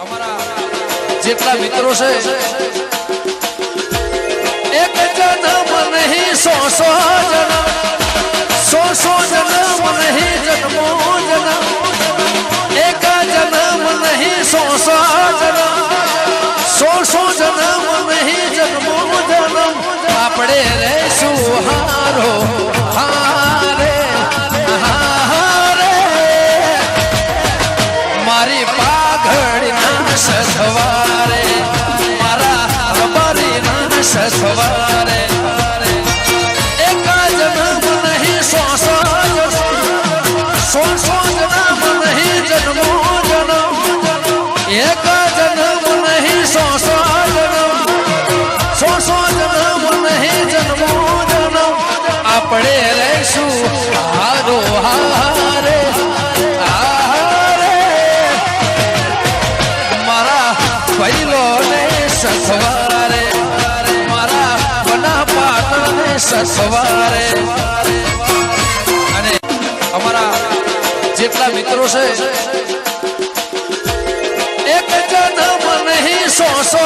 અમારા જેટલા મિત્રો છે એક જન્મ નહીં સો સો જન્મ સો સો જન્મ નહીં જન્મો જન્મ એક જન્મ નહીં સો સો જન્મ સો સો જન્મ નહીં જન્મો જન્મ આપણે સથવારે મારા રબારીના સથવારે એક જન્મ નહીં, સો સો જન્મ સો સો જન્મ નહીં, જન્મો જન્મ. એક જન્મ નહીં, સો સો જન્મ સો સો જન્મ નહીં, જન્મો જન્મ. આપણે રહીશું સસવારે મારા બના પાટણને સસવારે. અને અમારા જેટલા મિત્રો છે એક જન્મ નહીં સોસો